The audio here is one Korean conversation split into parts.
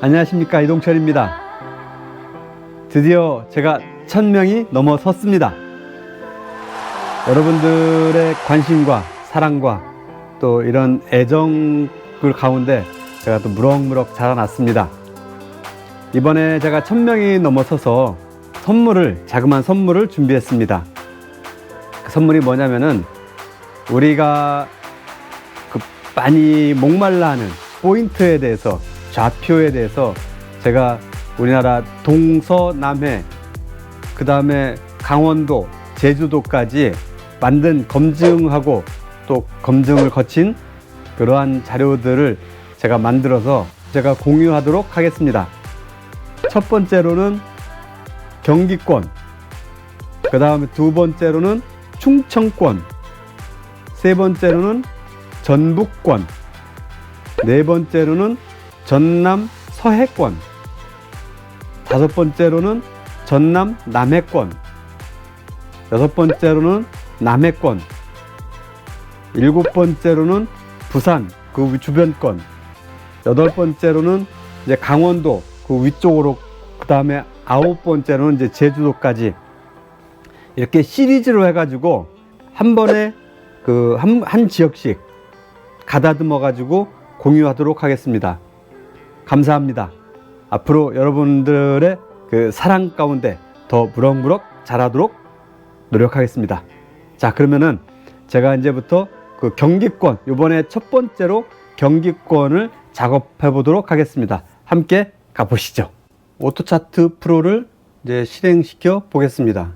안녕하십니까 이동철입니다. 드디어 제가 천 명이 넘어섰습니다. 여러분들의 관심과 사랑과 또 이런 애정을 가운데 제가 또 무럭무럭 자라났습니다. 이번에 제가 천 명이 넘어서서 선물을 자그마한 선물을 준비했습니다. 그 선물이 뭐냐면은 우리가 그 많이 목말라 하는 포인트에 대해서 좌표에 대해서 제가 우리나라 동서남해 그 다음에 강원도 제주도까지 만든 검증하고 또 검증을 거친 그러한 자료들을 제가 만들어서 제가 공유하도록 하겠습니다. 첫 번째로는 경기권, 그 다음에 두 번째로는 충청권, 세 번째로는 전북권, 네 번째로는 전남 서해권, 다섯 번째로는 전남 남해권, 여섯 번째로는 남해권, 일곱 번째로는 부산 그 주변권, 여덟 번째로는 이제 강원도 그 위쪽으로 그 다음에 아홉 번째로는 이제 제주도까지. 이렇게 시리즈로 해가지고 한 번에 그 한 한 지역씩 가다듬어 가지고 공유하도록 하겠습니다. 감사합니다. 앞으로 여러분들의 그 사랑 가운데 더 무럭무럭 자라도록 노력하겠습니다. 자, 그러면은 제가 이제부터 그 경기권, 이번에 첫 번째로 경기권을 작업해 보도록 하겠습니다. 함께 가보시죠. 오토차트 프로를 이제 실행시켜 보겠습니다.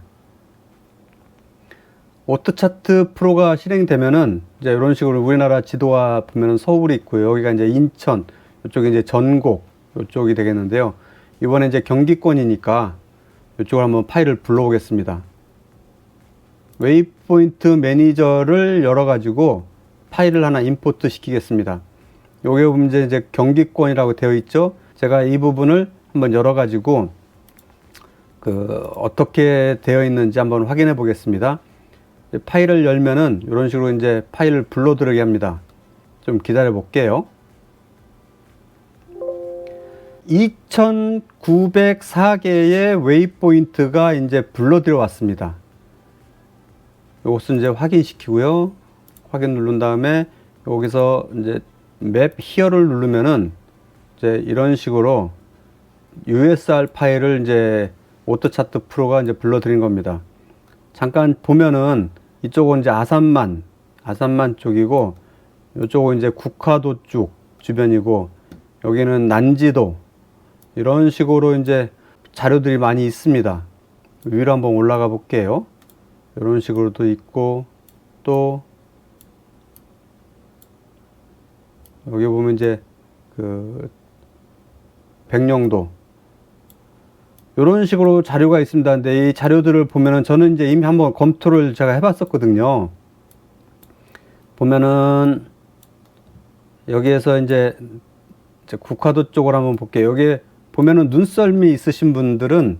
오토차트 프로가 실행되면은 이제 이런 식으로 우리나라 지도와 보면은 서울이 있고요. 여기가 이제 인천, 이쪽이 이제 전곡, 이쪽이 되겠는데요. 이번에 이제 경기권이니까 이쪽을 한번 파일을 불러오겠습니다. 웨이포인트 매니저를 열어가지고 파일을 하나 임포트 시키겠습니다. 요게 이제 이제 경기권이라고 되어 있죠. 제가 이 부분을 한번 열어가지고 그 어떻게 되어 있는지 한번 확인해 보겠습니다. 파일을 열면은 이런 식으로 이제 파일을 불러 들어게 합니다. 좀 기다려 볼게요. 2904개의 웨이포인트가 이제 불러 들어왔습니다. 이것은 이제 확인시키고요. 확인 누른 다음에 여기서 이제 맵 히어를 누르면은 이제 이런 식으로 USR 파일을 이제 오토차트 프로가 이제 불러드린 겁니다. 잠깐 보면은 이쪽은 이제 아산만, 아산만 쪽이고 이쪽은 이제 국화도 쪽 주변이고 여기는 난지도 이런 식으로 이제 자료들이 많이 있습니다. 위로 한번 올라가 볼게요. 이런 식으로도 있고 또 여기 보면 이제 그 백령도 이런 식으로 자료가 있습니다. 근데 이 자료들을 보면은 저는 이제 이미 한번 검토를 제가 해봤었거든요. 보면은 여기에서 이제 국화도 쪽을 한번 볼게요. 여기 보면은 눈썰미 있으신 분들은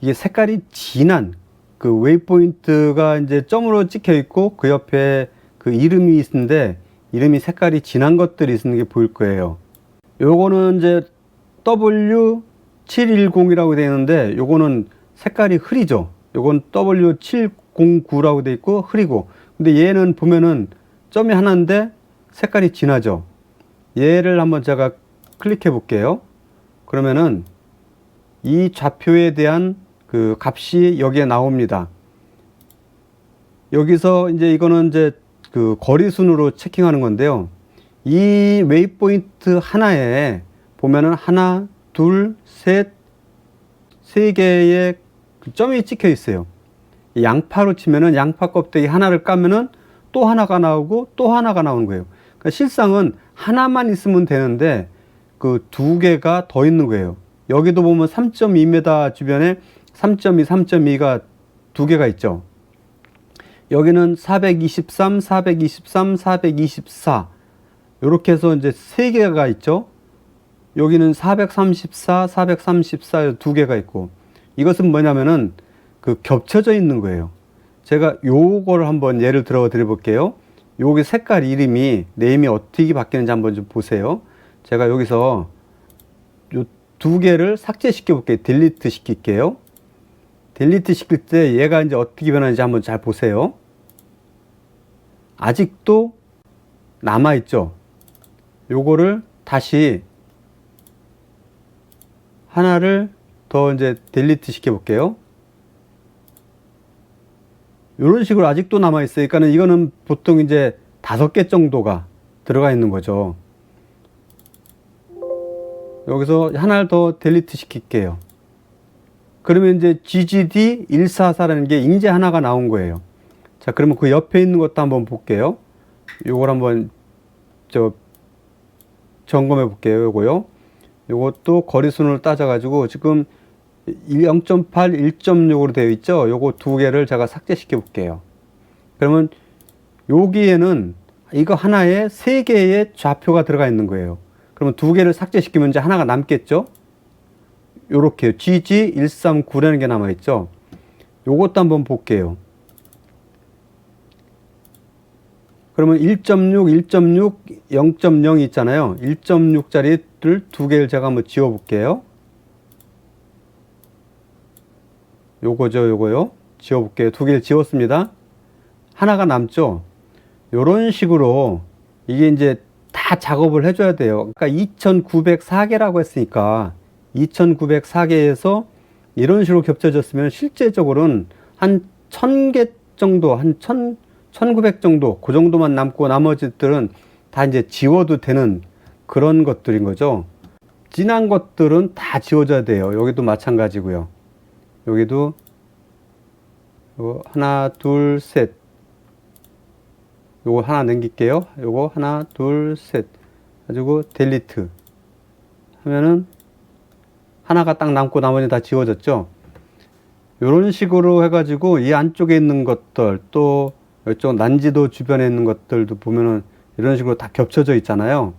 이게 색깔이 진한 그 웨이포인트가 이제 점으로 찍혀 있고 그 옆에 그 이름이 있는데 이름이 색깔이 진한 것들이 있는 게 보일 거예요. 요거는 이제 W710이라고 되어 있는데 요거는 색깔이 흐리죠. 요건 W709라고 되어 있고 흐리고 근데 얘는 보면은 점이 하나인데 색깔이 진하죠. 얘를 한번 제가 클릭해 볼게요. 그러면은 이 좌표에 대한 그 값이 여기에 나옵니다. 여기서 이제 이거는 이제 그 거리 순으로 체킹하는 건데요. 이 웨이 포인트 하나에 보면은 하나, 둘, 셋, 세 개의 그 점이 찍혀 있어요. 이 양파로 치면은 양파 껍데기 하나를 까면은 또 하나가 나오고 또 하나가 나오는 거예요. 그러니까 실상은 하나만 있으면 되는데 그 두 개가 더 있는 거예요. 여기도 보면 3.2m 주변에 3.2, 3.2가 두 개가 있죠. 여기는 423, 423, 424. 이렇게 해서 이제 세 개가 있죠. 여기는 434, 434, 두 개가 있고. 이것은 뭐냐면은 그 겹쳐져 있는 거예요. 제가 요거를 한번 예를 들어 드려 볼게요. 여기 색깔 이름이 네임이 어떻게 바뀌는지 한번 좀 보세요. 제가 여기서 두 개를 삭제시켜 볼게요. 딜리트 시킬게요. 딜리트 시킬 때 얘가 이제 어떻게 변하는지 한번 잘 보세요. 아직도 남아있죠. 요거를 다시 하나를 더 이제 딜리트 시켜 볼게요. 이런 식으로 아직도 남아 있으니까는 이거는 보통 이제 다섯 개 정도가 들어가 있는 거죠. 여기서 하나를 더 딜리트 시킬게요. 그러면 이제 GGD 144라는 게 인제 하나가 나온 거예요. 자, 그러면 그 옆에 있는 것도 한번 볼게요. 요걸 한번 저 점검해 볼게요. 요거요. 요것도 거리순을 따져가지고 지금 0.8, 1.6으로 되어 있죠. 요거 두 개를 제가 삭제시켜 볼게요. 그러면 여기에는 이거 하나에 세 개의 좌표가 들어가 있는 거예요. 그러면 두 개를 삭제시키면 이제 하나가 남겠죠? 요렇게요. GG139라는 게 남아있죠? 요것도 한번 볼게요. 그러면 1.6, 1.6, 0.0 있잖아요. 1.6짜리를 두 개를 제가 한번 지워 볼게요. 요거죠, 요거요. 지워 볼게요. 두 개를 지웠습니다. 하나가 남죠? 요런 식으로 이게 이제 다 작업을 해줘야 돼요. 그러니까 2,904개라고 했으니까 2,904개에서 이런 식으로 겹쳐졌으면 실제적으로는 한 1,000개 정도, 한 1,000, 1,900 정도, 그 정도만 남고 나머지들은 다 이제 지워도 되는 그런 것들인 거죠. 진한 것들은 다 지워져야 돼요. 여기도 마찬가지고요. 여기도 하나, 둘, 셋. 요거 하나 남길게요. 요거 하나, 둘, 셋. 가지고 델리트 하면은 하나가 딱 남고 나머지 다 지워졌죠. 이런 식으로 해가지고 이 안쪽에 있는 것들 또 이쪽 난지도 주변에 있는 것들도 보면은 이런 식으로 다 겹쳐져 있잖아요.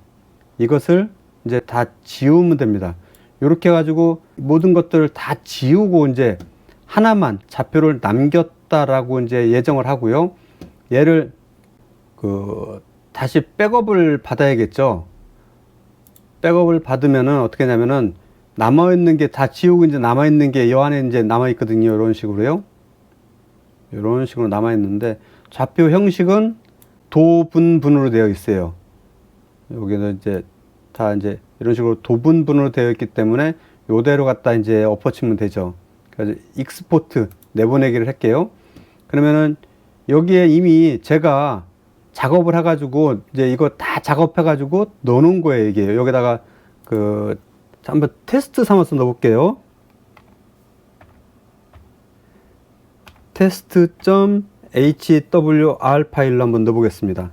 이것을 이제 다 지우면 됩니다. 이렇게 해가지고 모든 것들을 다 지우고 이제 하나만 좌표를 남겼다라고 이제 예정을 하고요. 얘를 그 다시 백업을 받아야겠죠. 백업을 받으면은 어떻게 하냐면은 남아 있는 게 다 지우고 이제 남아 있는 게이 안에 이제 남아 있거든요. 이런 식으로요. 이런 식으로 남아 있는데 좌표 형식은 도분분으로 되어 있어요. 여기는 이제 다 이제 이런 식으로 도분분으로 되어 있기 때문에 요대로 갖다 이제 엎어치면 되죠. 그래서 익스포트 내보내기를 할게요. 그러면은 여기에 이미 제가 작업을 해가지고 이제 이거 다 작업해가지고 넣어놓은 거예요. 이게 여기다가 그 자, 한번 테스트 삼아서 넣어볼게요. test.hwr 파일로 한번 넣어보겠습니다.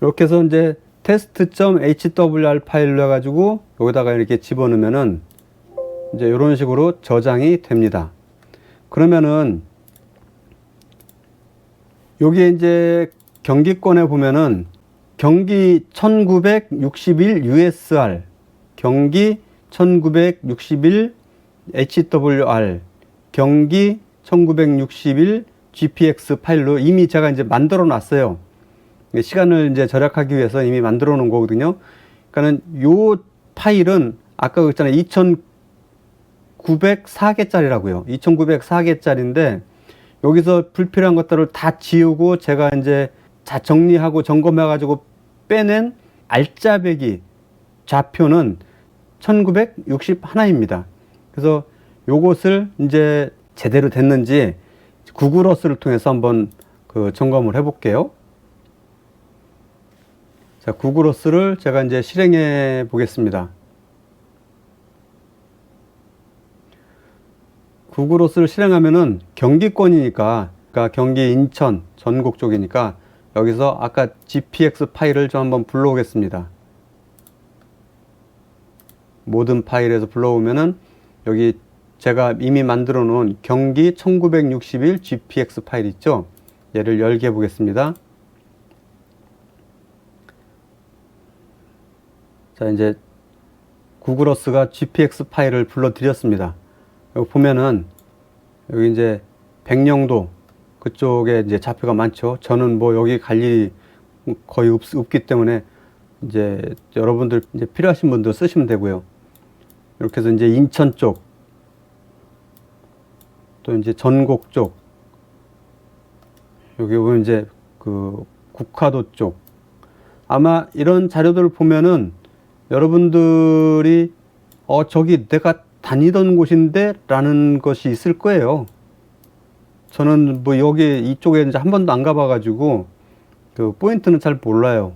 이렇게 해서 이제 test.hwr 파일로 해가지고 여기다가 이렇게 집어넣으면은 이제 이런 식으로 저장이 됩니다. 그러면은 여기에 이제 경기권에 보면은 경기 1961 USR, 경기 1961 HWR, 경기 1961 GPX 파일로 이미 제가 이제 만들어 놨어요. 시간을 이제 절약하기 위해서 이미 만들어 놓은 거거든요. 그러니까는 요 파일은 아까 그랬잖아요. 2904개짜리라고요. 2904개짜리인데 여기서 불필요한 것들을 다 지우고 제가 이제 자 정리하고 점검해 가지고 빼낸 알짜배기 좌표는 1961입니다. 그래서 요것을 이제 제대로 됐는지 구글 어스를 통해서 한번 그 점검을 해 볼게요. 자, 구글 어스를 제가 이제 실행해 보겠습니다. 어스를 실행하면은 경기권이니까 그러니까 경기 인천 전국 쪽이니까 여기서 아까 GPX 파일을 좀 한번 불러오겠습니다. 모든 파일에서 불러오면은 여기 제가 이미 만들어 놓은 경기 1961 GPX 파일 있죠? 얘를 열게 보겠습니다. 자, 이제 구글어스가 GPX 파일을 불러 드렸습니다. 여기 보면은 여기 이제 백령도 그쪽에 이제 좌표가 많죠. 저는 뭐 여기 갈 일이 거의 없, 없기 때문에 이제 여러분들 이제 필요하신 분들 쓰시면 되고요. 이렇게 해서 이제 인천 쪽, 또 이제 전곡 쪽, 여기 보면 이제 그 국화도 쪽. 아마 이런 자료들을 보면은 여러분들이 어, 저기 내가 다니던 곳인데 라는 것이 있을 거예요. 저는 뭐 여기 이쪽에 이제 한 번도 안 가봐가지고 그 포인트는 잘 몰라요.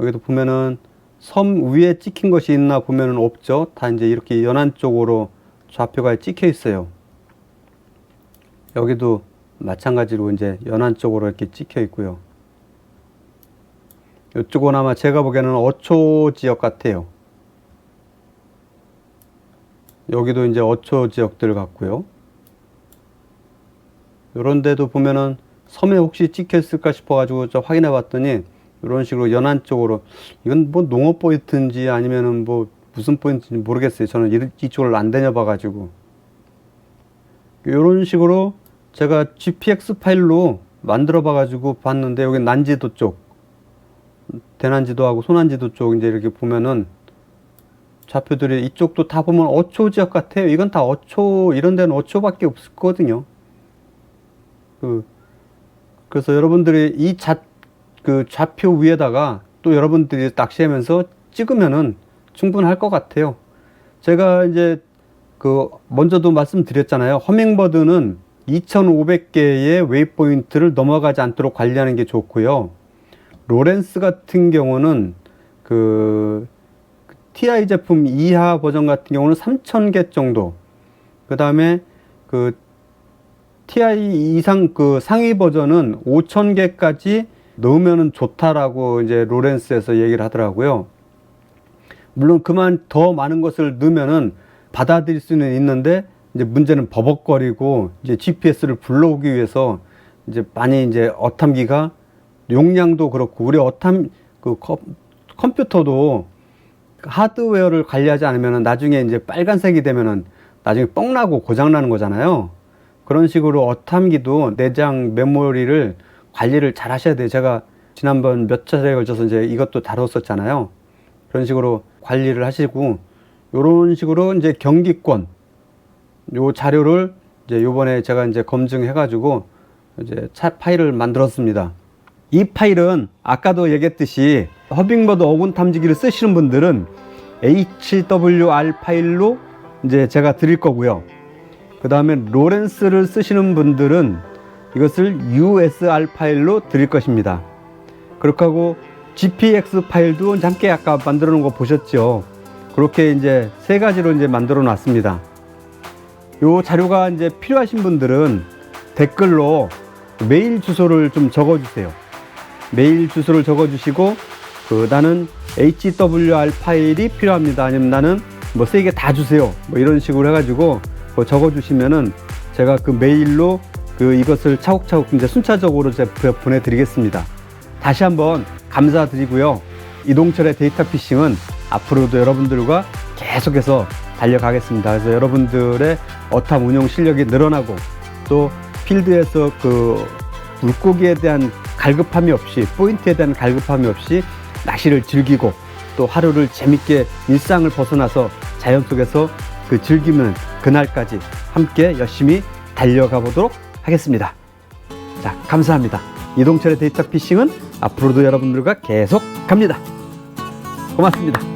여기도 보면은 섬 위에 찍힌 것이 있나 보면은 없죠. 다 이제 이렇게 연안 쪽으로 좌표가 찍혀 있어요. 여기도 마찬가지로 이제 연안 쪽으로 이렇게 찍혀 있고요. 이쪽은 아마 제가 보기에는 어초 지역 같아요. 여기도 이제 어초 지역들 같고요. 이런 데도 보면은 섬에 혹시 찍혀 있을까 싶어가지고 저 확인해 봤더니 이런 식으로 연안 쪽으로 이건 뭐 농업 포인트인지 아니면은 뭐 무슨 포인트인지 모르겠어요. 저는 이- 이쪽을 안 다녀봐가지고 이런 식으로 제가 GPX 파일로 만들어 봐가지고 봤는데 여기 난지도 쪽 대난지도하고 소난지도 쪽 이제 이렇게 보면은 좌표들이 이쪽도 다 보면 어초 지역 같아요. 이건 다 어초 이런 데는 어초밖에 없거든요. 그 그래서 여러분들이 이 좌 그 좌표 위에다가 또 여러분들이 낚시하면서 찍으면은 충분할 것 같아요. 제가 이제 그 먼저도 말씀드렸잖아요. 허밍버드는 2,500개의 웨이포인트를 넘어가지 않도록 관리하는 게 좋고요. 로렌스 같은 경우는 그 TI 제품 이하 버전 같은 경우는 3,000개 정도. 그 다음에 그 TI 이상 그 상위 버전은 5,000개까지 넣으면은 좋다라고 이제 로렌스에서 얘기를 하더라고요. 물론 그만 더 많은 것을 넣으면은 받아들일 수는 있는데 이제 문제는 버벅거리고 이제 GPS를 불러오기 위해서 이제 많이 이제 어탐기가 용량도 그렇고 우리 어탐 그 컴, 컴퓨터도 하드웨어를 관리하지 않으면은 나중에 이제 빨간색이 되면은 나중에 뻥나고 고장나는 거잖아요. 그런 식으로 어탐기도 내장 메모리를 관리를 잘 하셔야 돼요. 제가 지난번 몇 차례에 걸쳐서 이제 이것도 다뤘었잖아요. 그런 식으로 관리를 하시고 요런 식으로 이제 경기권 요 자료를 이제 요번에 제가 이제 검증해 가지고 이제 차 파일을 만들었습니다. 이 파일은 아까도 얘기했듯이 허빙버드 어군 탐지기를 쓰시는 분들은 HWR 파일로 이제 제가 드릴 거고요. 그 다음에 로렌스를 쓰시는 분들은 이것을 USR 파일로 드릴 것입니다. 그렇게 하고 GPX 파일도 함께 아까 만들어 놓은 거 보셨죠? 그렇게 이제 세 가지로 이제 만들어 놨습니다. 요 자료가 이제 필요하신 분들은 댓글로 메일 주소를 좀 적어 주세요. 메일 주소를 적어 주시고 그 나는 HWR 파일이 필요합니다. 아니면 나는 뭐세개다 주세요. 뭐 이런 식으로 해가지고 그거 적어 주시면은 제가 그 메일로 그 이것을 차곡차곡 이제 순차적으로 제가 보내드리겠습니다. 다시 한번 감사드리고요. 이동철의 데이터 피싱은 앞으로도 여러분들과 계속해서 달려가겠습니다. 그래서 여러분들의 어탐 운용 실력이 늘어나고 또 필드에서 그 물고기에 대한 갈급함이 없이 포인트에 대한 갈급함이 없이 낚시를 즐기고 또 하루를 재밌게 일상을 벗어나서 자연 속에서 그 즐기는 그날까지 함께 열심히 달려가 보도록 하겠습니다. 자, 감사합니다. 이동철의 데이터 피싱은 앞으로도 여러분들과 계속 갑니다. 고맙습니다.